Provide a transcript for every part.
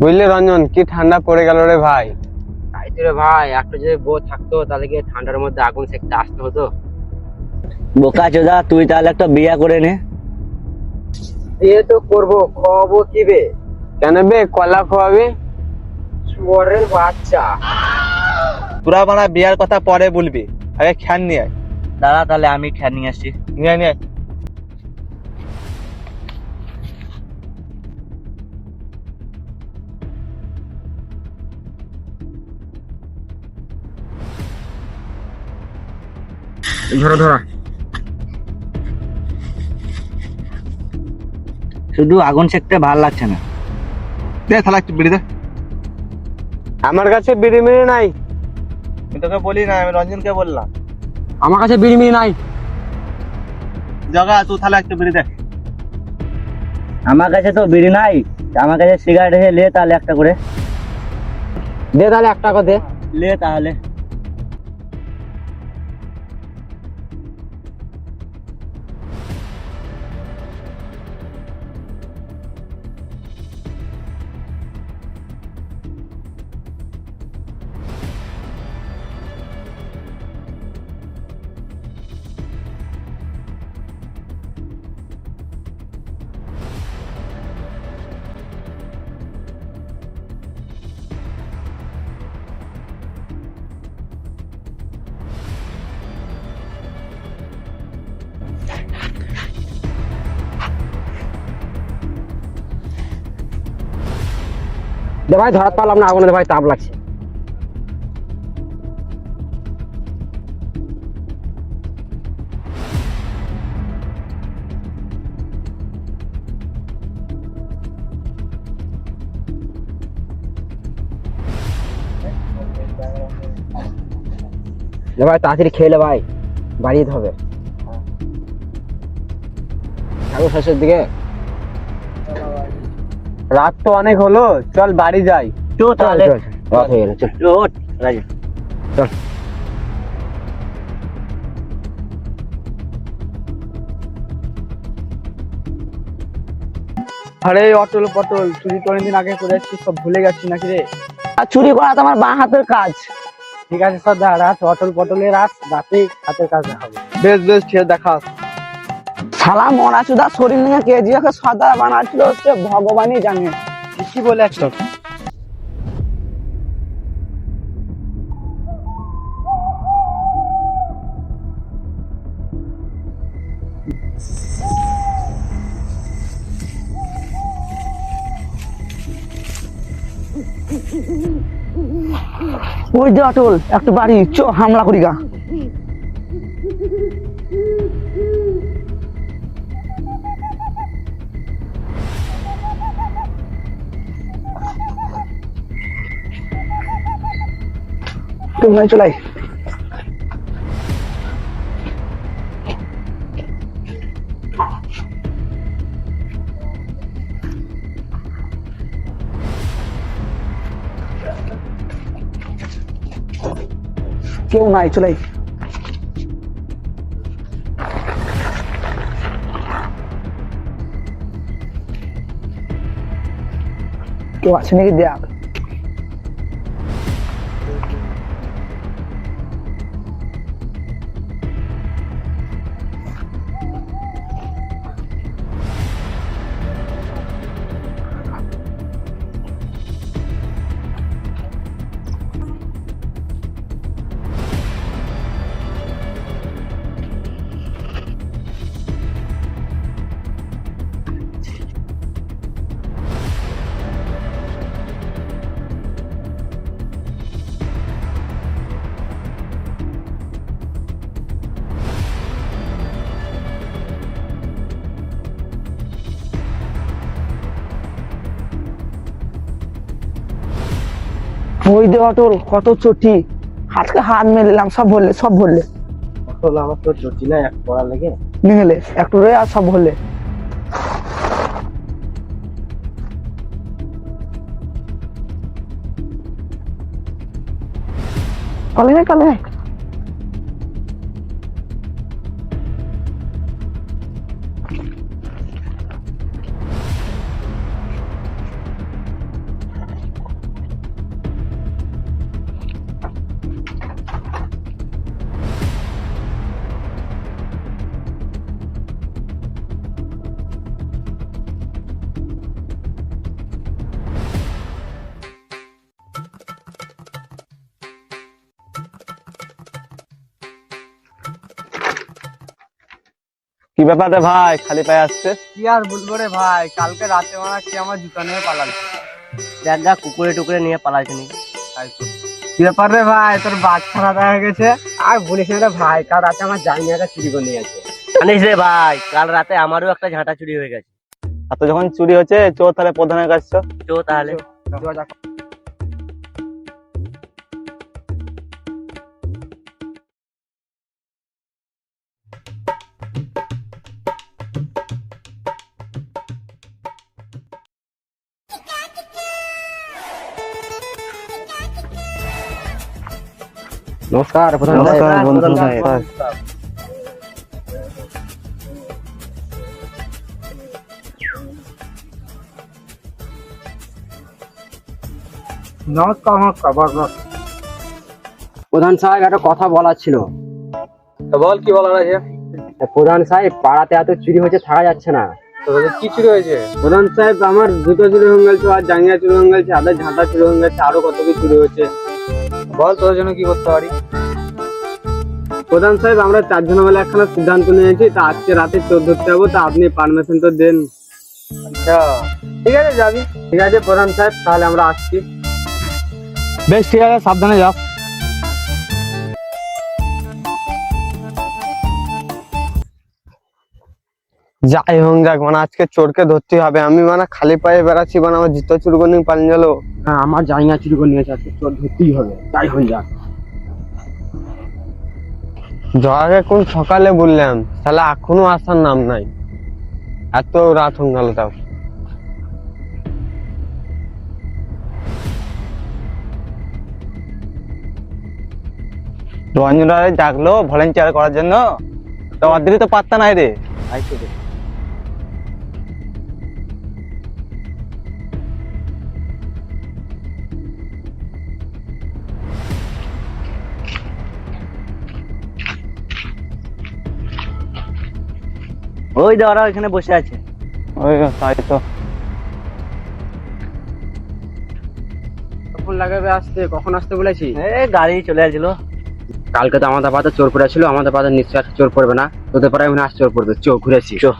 বুঝলি রঞ্জন কি ঠান্ডা পড়ে গেল রে ভাই? তাই তো রে ভাই একটা যদি বউ থাকতো তাহলে কি ঠান্ডার মধ্যে আগুন সেকতে আসতে হতো? বোকা চোদা তুই তাহলে একটা বিয়ে করে নে। বিয়ে তো করব খাওয়াবো কি বে কেন বে কলা খোয়াবি শুয়ারের বাচ্চা। তোরা বানা বিয়ার কথা পরে বলবি আগে খ্যান নিয়ে আয়। দাঁড়া তাহলে আমি খেয়ে নিয়ে আসছি। নিয়ে নিয়ে ধরো ধরো। শুধু আগুন সেকতে ভালো লাগছে না। দে তাহলে একটু বিড়ি দে। আমার কাছে বিড়ি মিড়ি নাই। আমি তোকে বলি না আমি রঞ্জনকে বললাম। আমার কাছে বিড়ি মিড়ি নাই। জগা তুই তাহলে একটু বিড়ি দে। আমার কাছে তো বিড়ি নাই আমার কাছে সিগারেট এসে লে তাহলে একটা করে। দে তাহলে এক টাকা দে। লে তাহলে। ভাই ধরাত পারলাম না আগুনে ভাই তাপ লাগছে। ভাই তাড়াতাড়ি নে ভাই বাড়িয়ে হবে। ঠাকুর শেষের দিকে। রাত তো অনেক হলো চল বাড়ি যাই। চো তাহলে চল, চল, রাত হয়ে গেল চল। আরে অটল পটল চুরি তো অনেকদিন আগে করে এসেছি সব ভুলে গেছি নাকি রে? আর চুরি করা তো আমার বাঁ হাতের কাজ। ঠিক আছে সর্দার রাত অটল পটলের রাত রাতে হাতের কাজ দেখাবো। বেশ বেশ ঠিক দেখাস শালা মরা চুদা শরীর নিয়ে কেজিএফ সদা বানাচ্ছিল সে ভগবানই জানে। কি বলে একশো ওই যে অটল একটু বাড়ি চো হামলা করি গা। তুমি চলাই কেউ নাই চলাই কেউ আছে নাকি দেখ ওই দে তোর কত চটি। হাতকে হাত মেলাম সব বললে সব বললে অটোল আমার তো চটি না এক পড়া লেগে? নিলে একটু রে আর সব বললে কলে কলে ব্যাপার রে ভাই খালি পায়ে আসছে কি আর বলব রে ভাই কালকে রাতে মারা কি আমার জুতা নিয়ে পালাল দেখ দেখ কুকুরে টুকুরে নিয়ে পালাইছে নি কি ব্যাপার রে ভাই তোর বাচ্চারা দেখা গেছে আর বলিস না রে ভাই কাল রাতে আমার জামিয়াটা চুরি করে নিয়ে গেছে জানিস রে ভাই কাল রাতে আমারও একটা ঝাঁটা চুরি হয়ে গেছে আর তো যখন চুরি হচ্ছে চো তাহলে প্রধানের কাছে চো। তাহলে নমস্কার প্রধান নমস্কার সাহেব। বন্ধু প্রধান সাহেব। নমস্কার। নমস্কার নমস্কার বস, বস। প্রধান সাহেব একটা কথা বলার ছিল বল কি বলার আছে প্রধান সাহেব পাড়াতে এত চুরি হচ্ছে থাকা যাচ্ছে না কি চুরি হয়েছে প্রধান সাহেব আমার জুতো চুরি হয়ে গেছে আর জাঙ্গিয়া চুরি হয়ে গেছে আদার ঝাঁটা চুরি হয়ে গেছে আরও কত কি চুরি হচ্ছে বল তোর জন্য কি করতে পারি? প্রধান সাহেব আমরা চারজন বেলা একখানা সিদ্ধান্ত নিয়েছি তা আজকে রাতে চোর ধরতে যাব তা আপনি পারমিশন তো দেন। আচ্ছা ঠিক আছে যাবি। ঠিক আছে প্রধান সাহেব তাহলে আমরা আসছি। বেশ ঠিক আছে সাবধানে যাস যাই হোক যাক মানে আজকে চোরকে ধরতে হবে। আমি মানে খালি পায়ে বেড়াচ্ছি মানে আমার জুতো চুরি করে পালিয়ে গেলো। হ্যাঁ আমার জাঙ্গিয়া চুরি করে নিয়েছে আজকে চোর ধরতেই হবে। তাই হয়ে যাক জয়াকে কোন সকালে বললাম তাহলে এখনও আসার নাম নাই। এত রাত হয়ে গেল তাও। রঞ্জনারে ডাকলো ভলেন্টিয়ার করার জন্য? তো ওদেরই তো পাত্তা নাই রে। ওই দাঁড়া ওইখানে বসে আছে। ওই তাই তো। কখন লাগাবে আসতে? কখন আসতে বলেছি এ গাড়ি চলে আসছিল। কালকে তো আমাদের পাতা চোর পড়েছিল আমাদের পাতা নিশ্চয়ই চোর পড়বে না। তোদের পাড়ায় মনে হয় আজ চোর পড়বে। চোর ঘুরেছি চো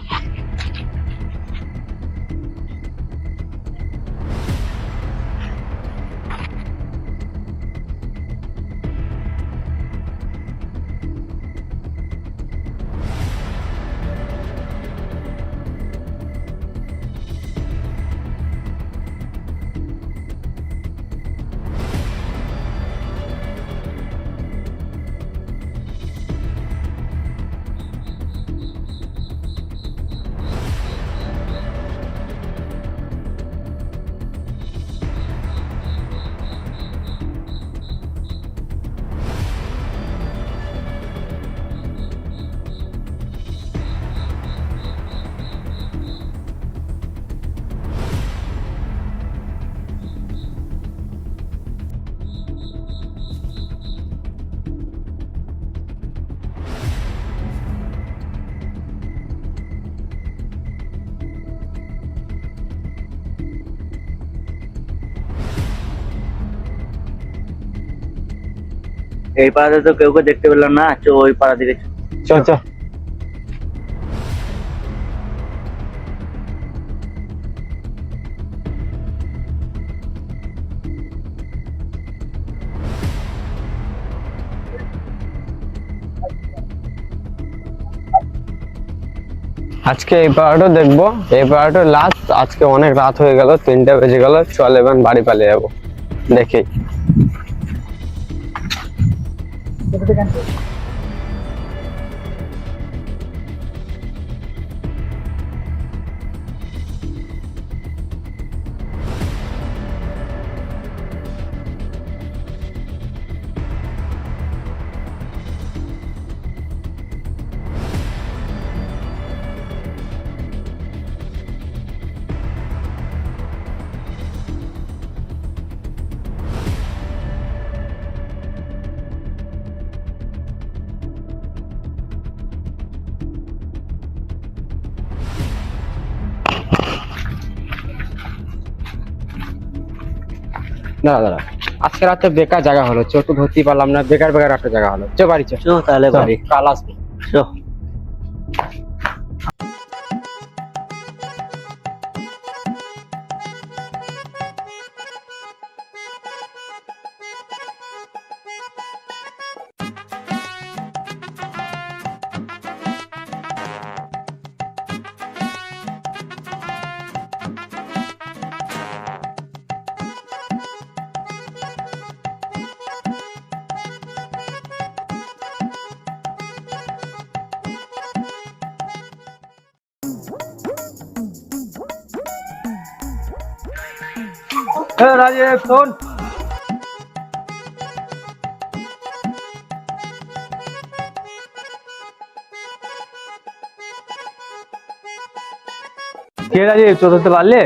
এই পাড়াতে তো কেউ কেউ দেখতে পেলাম না, চো ওই পাড়া দিকে। চো। আজকে এই পাড়াটা দেখব। এই পাড়াটা লাস্ট আজকে অনেক রাত হয়ে গেল, তিনটা বেজে গেল, চল এবার বাড়ি পালিয়ে যাব। দেখি। 这个。দাঁড়া দাঁড়া আজকে রাতে বেকার জায়গা হলো চো তো ধরতে পারলাম না বেকার বেকার একটা জায়গা হলো। চো বাড়ি চো। চো তাহলে বাড়ি। কাল আসব। চো। রাজীব শোন কে রাজীব চোর ধরতে পারলে?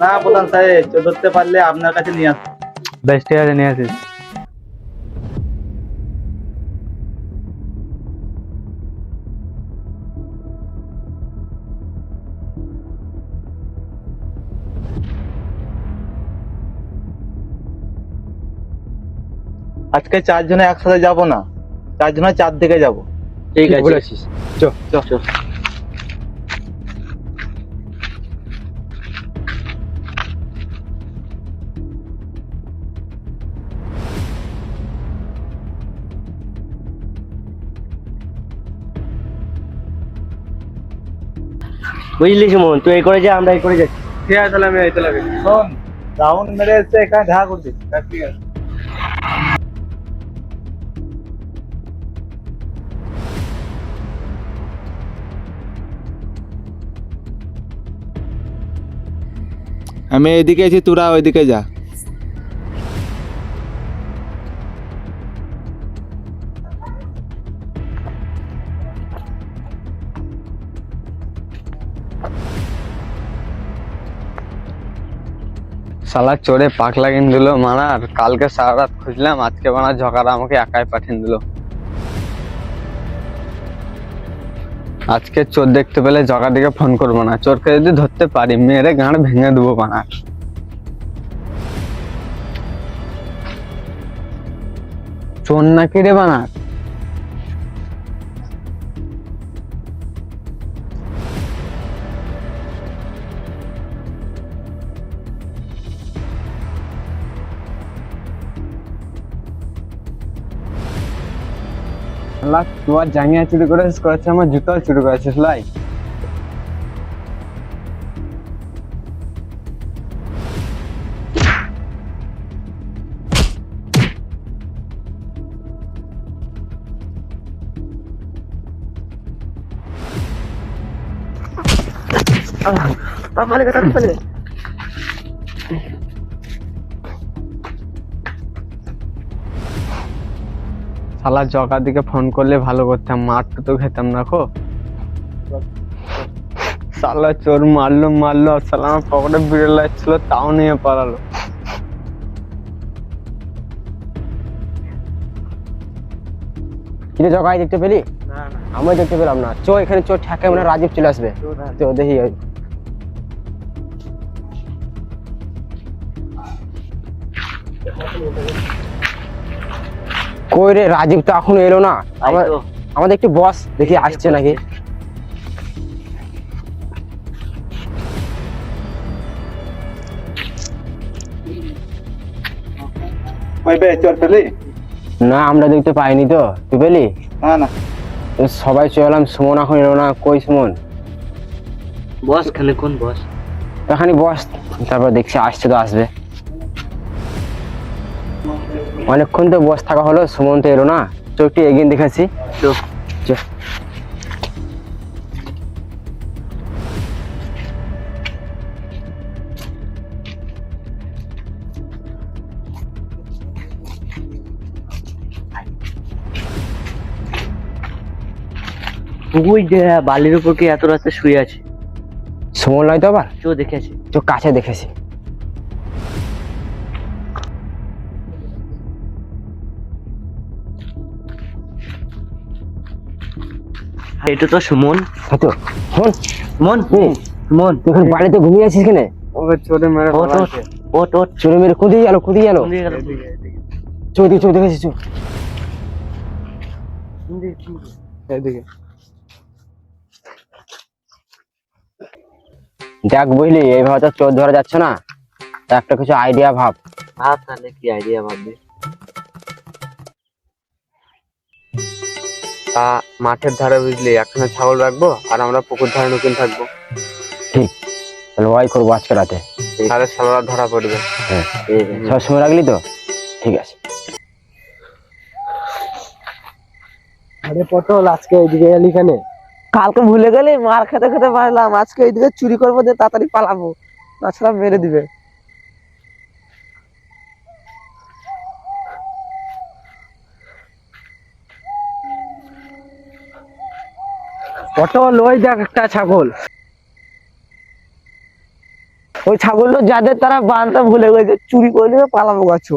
না প্রধান সাহেব চোর ধরতে পারলে আপনার কাছে নিয়ে আসব। বেশ ঠিক আছে নিয়ে আসিস। আজকে চারজনে একসাথে যাব না। চারজনে চার দিকে যাব। ঠিক আছে। বলেছিস বুঝলি সুমন তুই এই করে যা আমরা এই করে যাচ্ছি। ঠিক আছে তাহলে আমি এই তাহলে শোন রাউন্ড মেরে এসে এখানে দেখা করছিস ঠিক আছে। আমি এদিকে আছি, তোরা ওইদিকে যা। শালা চোরে পাক লাগিয়ে দিল মারার কালকে সারা রাত খুঁজলাম, আজকে মারা ঝকারা আমাকে একাই পাঠিয়ে দিল। আজকে চোর দেখতে পেলে জগাটিকে ফোন করব না। চোরকে যদি ধরতে পারি, মেরে গাঁড় ভেঙে দেবো বানা। চোর নাকি রে বানার শালা তোমার জাঙ্গিয়া চুরি করেছিস করেছে আমার জুতো চুরি করেছিস লাই শালা জগার দিকে ফোন করলে ভালো করতাম মারটা তো খেতাম না খো শালা চোর মারলো মারলো শালা আমার পকেটে বিড়ে লাগছিল তাও নিয়ে পালালো। কিরে জগাই দেখতে পেলি? আমি দেখতে পেলাম না। চো এখানে চোর ঠেকে মানে রাজীব চলে আসবে। তো দেখি কই রে রাজীব তো এখনও এলো না? আমাদের একটু বস দেখি আসছে নাকি? না আমরা দেখতে পাইনি তো। তুই পেলি? না না। সবাই চলে এলাম সুমন এখন এলো না। কই সুমন? বস খানে কোন বস এখানে বস তারপর দেখছি আসছে তো আসবে। অনেকক্ষণ তো বস থাকা হলো সুমন তো এলো না। চোখটি এগিয়ে দেখেছি। চ। ওই বালির উপর কি এত রাস্তা শুয়ে আছে? সুমন নয় তো আবার? কেউ দেখেছি চোখ কাছে দেখেছি। এটা তো সুমন হয়তো শোন সুমন সুমন তুই এখন বাড়িতে ঘুমিয়ে আছিস কেন? চোরে মেরে ওট ওট গেল গেল দিকে দেখেছি দেখ বুঝলি এইভাবে তো চোর ধরা যাচ্ছে না। একটা কিছু আইডিয়া ভাব। ভাব তাহলে কি আইডিয়া ভাববি? তা মাঠের ধারে বুঝলি একখানে ছাগল রাখব আর আমরা পুকুর ধারে নতুন থাকব। ঠিক তাহলে ওয়াই করব আজকে রাতে। তাহলে সারা ধরা পড়বে। হ্যাঁ। সব সময় রাখলি তো? ঠিক আছে। আরে পটল আজকে এদিকে এলি কেন? কালকে ভুলে গেলে মার খেতে খেতে পারলাম আজকে এইদিকে চুরি করব দিয়ে তাড়াতাড়ি পালাবো। তাছাড়া মেরে দিবে। পটল ওই দেখ একটা ছাগল। ওই ছাগলটা যাদের তারা বানতে ভুলে গেছে চুরি করে নিয়ে পালাবো গাছ।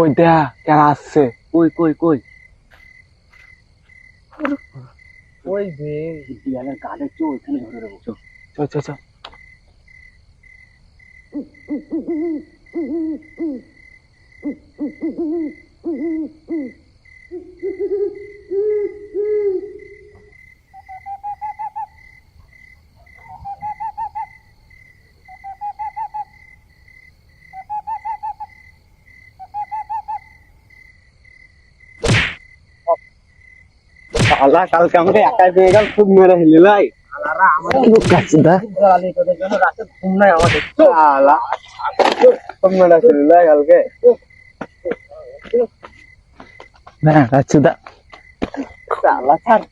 ওই দেখ আসছে। কই কই কই? ওই বে দেয়ালের কাঠে চো ওইখানে ধরে দেবো চো চ চ চ শালা কালকে আমাকে একাই পেয়ে গেল খুব মেরে হিলি লাই শালা খুব মেরে হিলি লাই কালকে রাচুদা শালা ছাড়।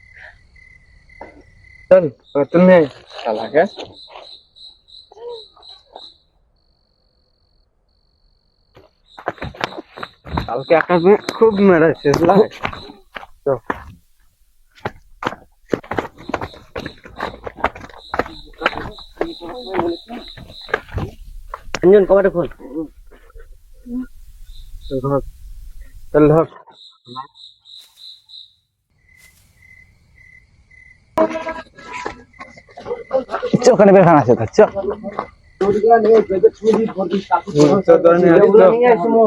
চল নতুন নেই শালাকে। কালকে মেয়ে খুব মেরেছে লাই রঞ্জন কবাটা খোল। চল ধর। ওখানে বেখান আছে তো চ। তোর ধরে নিয়ে আসি তো।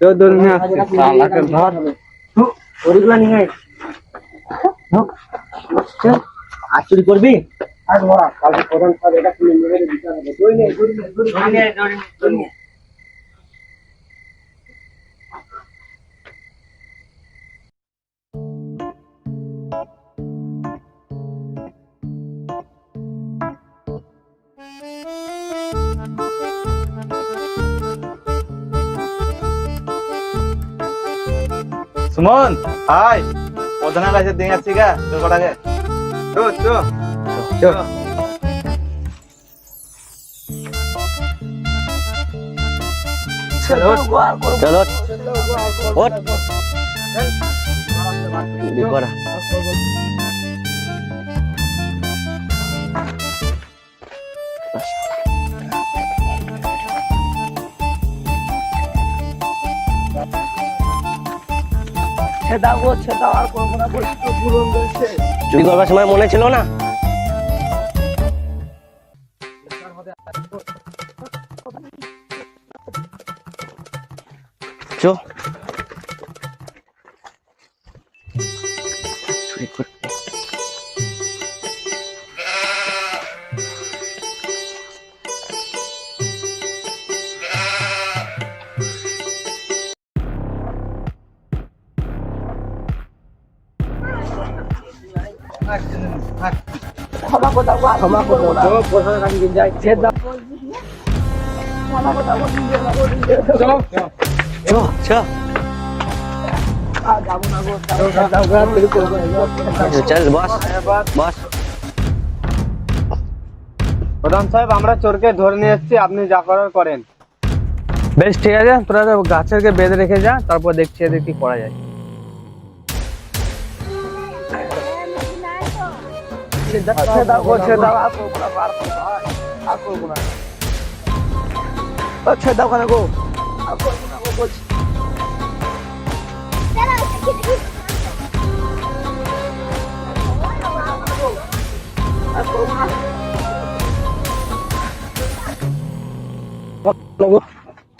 তোর ধরে নিয়ে। আসছি শালাকে ধর আর চুরি করবি আর ধরা কালকে প্রধান স্যার এটা খুলে মেরে দিতে হবে সুমন হাই। প্রধানের কাছে দিয়ে যাচ্ছি গা তোর কটাকে? চো চো। চো। চলো ওঠ। ছেদাও গো ছেদাও আর করব না বলে তো পূরণ চুরি করবার সময় মনে ছিল না? প্রধান সাহেব আমরা চোরকে ধরে নিয়ে এসেছি আপনি যা করার করেন বেশ, ঠিক আছে। তোরা গাছেরকে বেঁধে রেখে যা, তারপর দেখছি এদের কি করা যায়। ছেদাও গো, ছেদাও, আর করব না, আর করব না, আর করব না। ও, কেন গো? আর করব না গো, বলছি। আর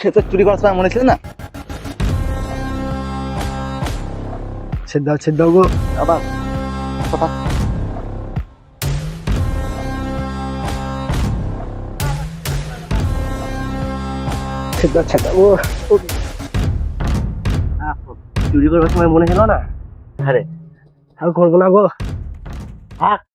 সে চুরি করার সময় মনে ছিল না ছেদাও ছেদাও গো আবার গো। চুরি করবার সময় মনে ছিল না আরে আর করব না গো থাক